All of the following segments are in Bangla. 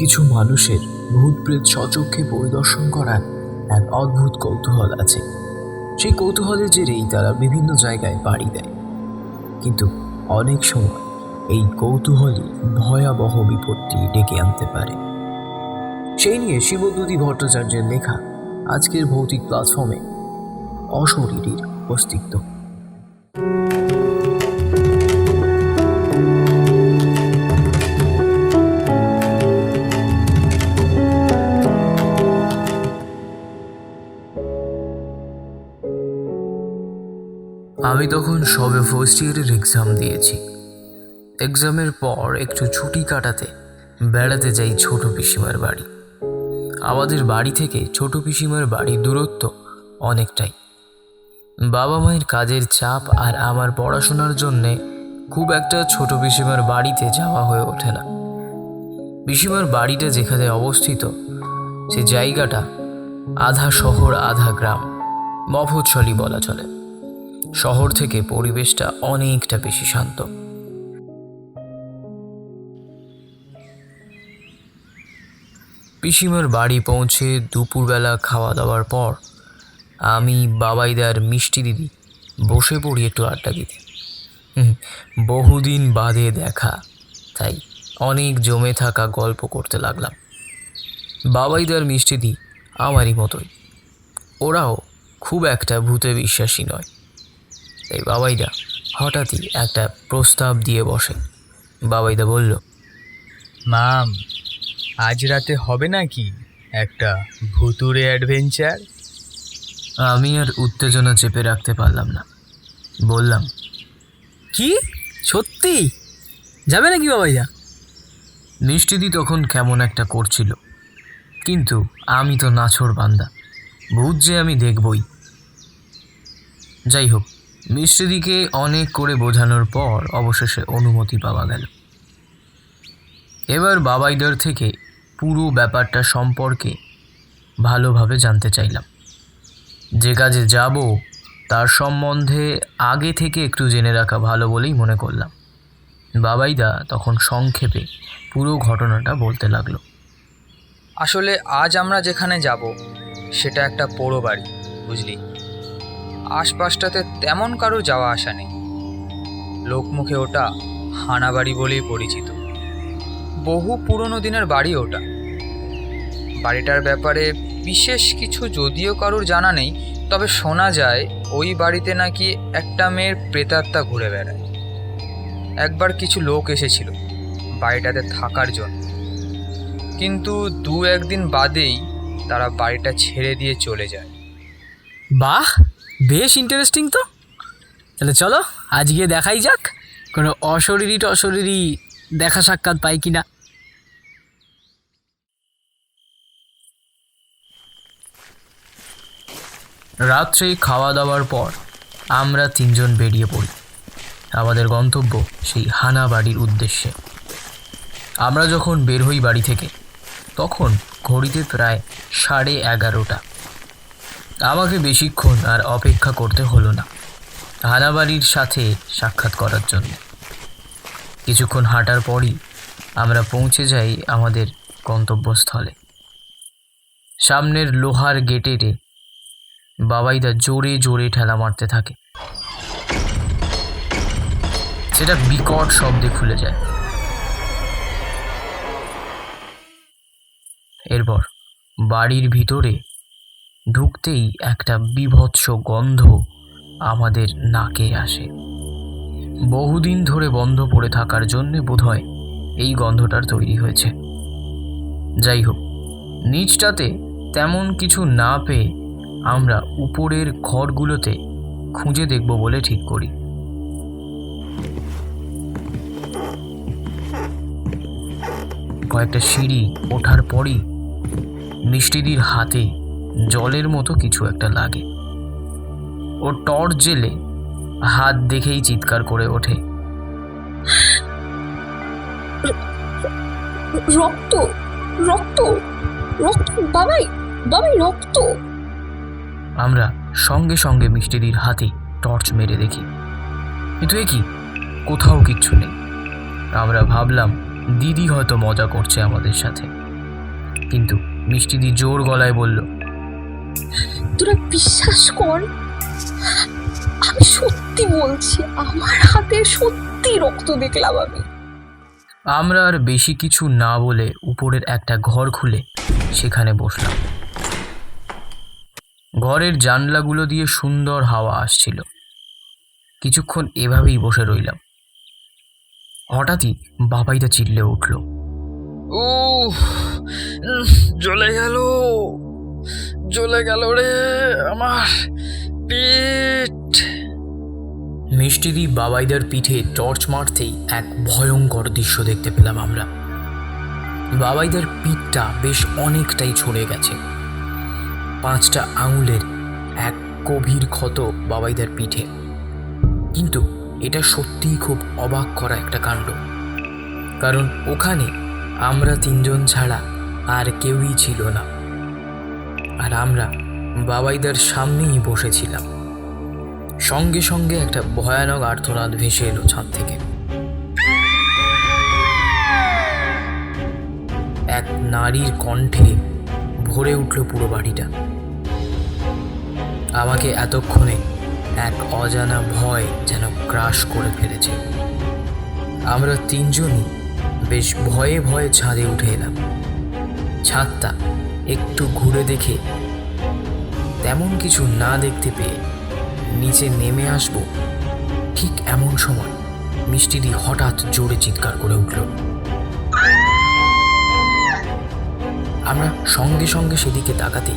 কিছু মানুষের ভূত প্রেত সচক্ষে পরিদর্শন করার এক অদ্ভুত কৌতূহল আছে। সেই কৌতূহলের জেরেই তারা বিভিন্ন জায়গায় পাড়ি দেয়। কিন্তু অনেক সময় এই কৌতূহলই ভয়াবহ বিপত্তি ডেকে আনতে পারে। সেই নিয়ে শিবদূতি ভট্টাচার্যের লেখা আজকের ভৌতিক প্ল্যাটফর্মে অশরীরীর অস্তিত্ব। আমি তখন সবে ফার্স্ট ইয়ারের এক্সাম দিয়েছি। এক্সামের পর একটু ছুটি কাটাতে বেড়াতে যাই ছোট পিসিমার বাড়ি। আমাদের বাড়ি থেকে ছোট পিসিমার বাড়ির দূরত্ব অনেকটাই। বাবা মায়ের কাজের চাপ আর আমার পড়াশোনার জন্যে খুব একটা ছোট পিসিমার বাড়িতে যাওয়া হয়ে ওঠে না। পিসিমার বাড়িটা যেখানে অবস্থিত, সে জায়গাটা আধা শহর, আধা গ্রাম, মফৎসলি বলা চলে। শহর থেকে পরিবেশটা অনেকটা বেশি শান্ত। পিসিমার বাড়ি পৌঁছে দুপুরবেলা খাওয়া দাওয়ার পর আমি বাবাইদার মিষ্টি দিদি বসে পড়ি একটু আড্ডা দিতে। বহুদিন বাদে দেখা, তাই অনেক জমে থাকা গল্প করতে লাগলাম। বাবাইদার মিষ্টি দি আমারই মতোই। ওরাও খুব একটা ভূতে বিশ্বাসী নয়। তাই বাবাইদা হঠাৎই একটা প্রস্তাব দিয়ে বসে। বাবাইদা বলল মাম আজ রাতে হবে নাকি একটা ভুতুরে অ্যাডভেঞ্চার? আমি আর উত্তেজনা চেপে রাখতে পারলাম না। বললাম কি? সত্যি? যাবে নাকি বাবাইদা? মিষ্টিদি তখন কেমন একটা করছিল। কিন্তু আমি তো নাছর বান্দা ভূত যে আমি দেখবই। যাই হোক মিষ্টিদিকে অনেক করে বোঝানোর পর অবশেষে অনুমতি পাওয়া গেল। এবার বাবাইদার থেকে পুরো ব্যাপারটা সম্পর্কে ভালোভাবে জানতে চাইলাম। যে কাজে যাব, তার সম্বন্ধে আগে থেকে একটু জেনে রাখা ভালো বলেই মনে করলাম। বাবাইদা তখন সংক্ষেপে পুরো ঘটনাটা বলতে লাগল। আসলে আজ আমরা যেখানে যাব, সেটা একটা পোড়ো বাড়ি, বুঝলি? আশপাশটাতে তেমন কারোর যাওয়া আসা নেই। লোকমুখে ওটা হানা বাড়ি বলেই পরিচিত। বহু পুরনো দিনের বাড়ি ওটা। বাড়িটার ব্যাপারে বিশেষ কিছু যদিও কারোর জানা নেই, তবে শোনা যায় ওই বাড়িতে নাকি একটা মেয়ের প্রেতাত্মা ঘুরে বেড়ায়। একবার কিছু লোক এসেছিল বাড়িটাতে থাকার জন্য। কিন্তু দু একদিন বাদেই তারা বাড়িটা ছেড়ে দিয়ে চলে যায়। বাহ! বেশ ইন্টারেস্টিং তো। তাহলে চলো আজ গিয়ে দেখাই যাক কোনো অশরীরী টশরীরী দেখা সাক্ষাৎ পাই কি না রাত্রে খাওয়া দাওয়ার পর আমরা তিনজন বেরিয়ে পড়ি। আমাদের গন্তব্য সেই হানা বাড়ির উদ্দেশ্যে। আমরা যখন বের হই বাড়ি থেকে, তখন ঘড়িতে প্রায় সাড়ে এগারোটা। আমাকে বেশিক্ষণ আর অপেক্ষা করতে হলো না। হানা বাড়ির সাথে সাক্ষাৎ করার জন্য। কিছুক্ষণ হাঁটার পরই আমরা পৌঁছে যাই আমাদের গন্তব্যস্থলে। সামনের লোহার গেটেরে বাবাইদা জোরে জোরে ঠেলা মারতে থাকে। সেটা বিকট শব্দে খুলে যায়। এরপর বাড়ির ভিতরে ঢুকতেই একটা বিভৎস গন্ধ আমাদের নাকে আসে। বহুদিন ধরে বন্ধ পড়ে থাকার জন্যে বোধহয় এই গন্ধটার তৈরি হয়েছে। যাই হোক, নিচটাতে তেমন কিছু না পেয়ে আমরা উপরের ঘরগুলোতে খুঁজে দেখব বলে ঠিক করি। কয়েকটা সিঁড়ি ওঠার পরই মিষ্টিদির হাতে জলের মতো কিছু একটা লাগে। ও টর্চ জেলে হাত দেখেই চিৎকার করে ওঠে। রক্ত রক্ত রক্ত বাবাই বাবাই রক্ত। আমরা সঙ্গে সঙ্গে মিষ্টিদির হাতে টর্চ মেরে দেখি। কিন্তু এ কি? কোথাও কিচ্ছু নেই। আমরা ভাবলাম দিদি হয়তো মজা করছে আমাদের সাথে। কিন্তু মিষ্টিদি জোর গলায় বলল তোরা বিশ্বাস কর আমি সত্যি বলছি আমার হাতে সত্যি রক্ত দেখলাম আমি। আমরা আর বেশি কিছু না বলে উপরের একটা ঘর খুলে সেখানে বসলাম। ঘরের জানলাগুলো দিয়ে সুন্দর হাওয়া আসছিল। কিছুক্ষণ এভাবেই বসে রইলাম। হঠাৎই বাবাইদা চিল্লে উঠল। ও জ্বলে গেল। জ্বলে গেল রে আমার পেট মিষ্টিদি বাবাইদার পিঠে টর্চ মারতেই এক ভয়ঙ্কর দৃশ্য দেখতে পেলাম আমরা। বাবাইদার পিঠটা বেশ অনেকটাই ছড়ে গেছে। পাঁচটা আঙুলের এক গভীর ক্ষত বাবাইদার পিঠে। কিন্তু এটা সত্যিই খুব অবাক করা একটা কাণ্ড। কারণ ওখানে আমরা তিনজন ছাড়া আর কেউই ছিল না। আর আমরা বাবাইদার সামনেই বসেছিলাম। সঙ্গে সঙ্গে একটা ভয়ানক আর্তনাদ ভেসে এলো ছাদ থেকে। এক নারীর কণ্ঠে ভরে উঠল পুরো বাড়িটা। আমাকে এতক্ষণে এক অজানা ভয় যেন ক্রাশ করে ফেলেছে। আমরা তিনজনই বেশ ভয়ে ভয়ে ছাদে উঠে এলাম। ছাদটা একটু ঘুরে দেখে। তেমন কিছু না দেখতে পেয়ে নিচে নেমে আসব। ঠিক এমন সময় মিষ্টিদি হঠাৎ জোরে চিৎকার করে উঠল। আমরা সঙ্গে সঙ্গে সেদিকে তাকাতেই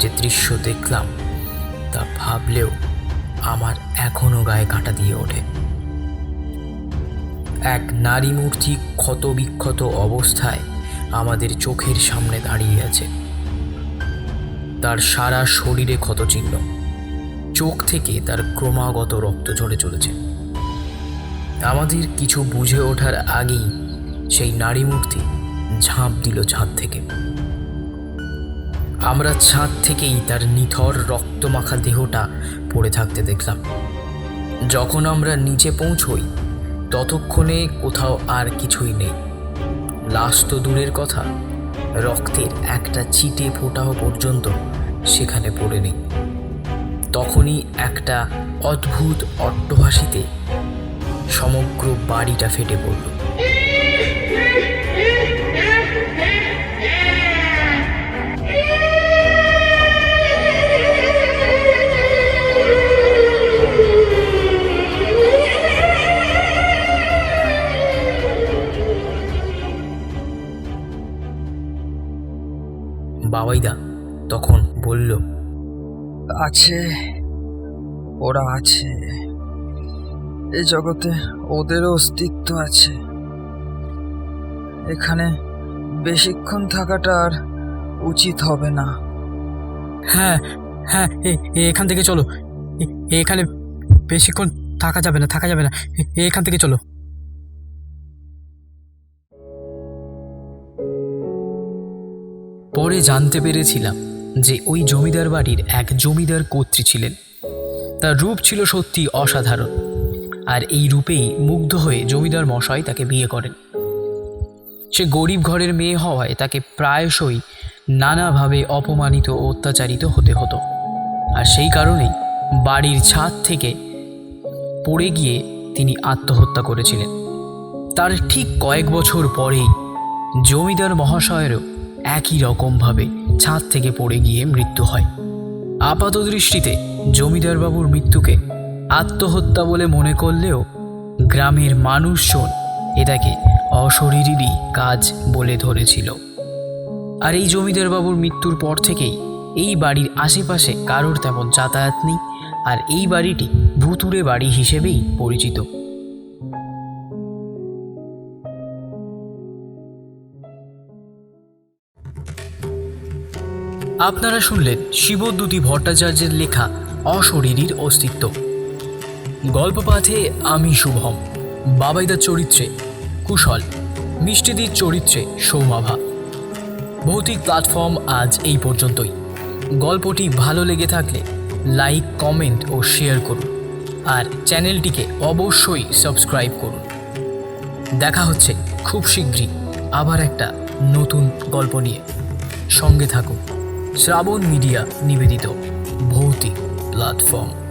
যে দৃশ্য দেখলাম, তা ভাবলেও আমার এখনও গায়ে কাঁটা দিয়ে ওঠে। এক নারী মূর্তি ক্ষত বিক্ষত অবস্থায় আমাদের চোখের সামনে দাঁড়িয়ে আছে। তার সারা শরীরে ক্ষতচিহ্ন। চোখ থেকে তার ক্রমাগত রক্ত ঝরে চলেছে। আমাদের কিছু বুঝে ওঠার আগেই সেই নারী মূর্তি ঝাঁপ দিল ছাদ থেকে। আমরা ছাদ থেকেই তার নিথর রক্তমাখা দেহটা পড়ে থাকতে দেখলাম। যখন আমরা নিচে পৌঁছই, ততক্ষণে কোথাও আর কিছুই নেই। লাশ তো দূরের কথা, রক্তের একটা চিটে ফোটাও পর্যন্ত সেখানে পড়ে নেই। তখনই একটা অদ্ভুত অট্টহাসিতে সমগ্র বাড়িটা ফেটে পড়ল। বাবাইদা তখন বলল আছে ওরা আছে। এই জগতে ওদেরও অস্তিত্ব আছে। এখানে বেশিক্ষণ থাকাটা আর উচিত হবে না। হ্যাঁ হ্যাঁ এখান থেকে চলো। এখানে বেশিক্ষণ থাকা যাবে না থাকা যাবে না। এখান থেকে চলো। পরে জানতে পেরেছিলাম যে ওই জমিদার বাড়ির এক জমিদার কর্ত্রী ছিলেন। তার রূপ ছিল সত্যি অসাধারণ। আর এই রূপেই মুগ্ধ হয়ে জমিদার মশাই তাকে বিয়ে করেন। সে গরিব ঘরের মেয়ে হওয়ায় তাকে প্রায়শই নানাভাবে অপমানিত ও অত্যাচারিত হতে হতো। আর সেই কারণেই বাড়ির ছাদ থেকে পড়ে গিয়ে তিনি আত্মহত্যা করেছিলেন। তার ঠিক কয়েক বছর পরেই জমিদার মহাশয়েরও একই রকমভাবে ছাদ থেকে পড়ে গিয়ে মৃত্যু হয়। আপাত দৃষ্টিতে জমিদার বাবুর মৃত্যুকে আত্মহত্যা বলে মনে করলেও গ্রামের মানুষজন এটাকে অশরীরই কাজ বলে ধরেছিল। আর এই জমিদার বাবুর মৃত্যুর পর থেকেই এই বাড়ির আশেপাশে কারোর তেমন যাতায়াত নেই, আর এই বাড়িটি ভুতুড়ে বাড়ি হিসেবেই পরিচিত। আপনারা শুনলেন শিবদ্যুতি ভট্টাচার্যের লেখা অশরীরীর অস্তিত্ব। গল্প পাঠে আমি শুভম। বাবাইদার চরিত্রে কুশল। মিষ্টিদির চরিত্রে সৌমাভা। ভৌতিক প্ল্যাটফর্ম আজ এই পর্যন্তই। গল্পটি ভালো লেগে থাকলে লাইক, কমেন্ট ও শেয়ার করুন। আর চ্যানেলটিকে অবশ্যই সাবস্ক্রাইব করুন। দেখা হচ্ছে খুব শীঘ্রই আবার একটা নতুন গল্প নিয়ে। সঙ্গে থাকুন। শ্রাবণ মিডিয়া নিবেদিত ভৌতিক প্ল্যাটফর্ম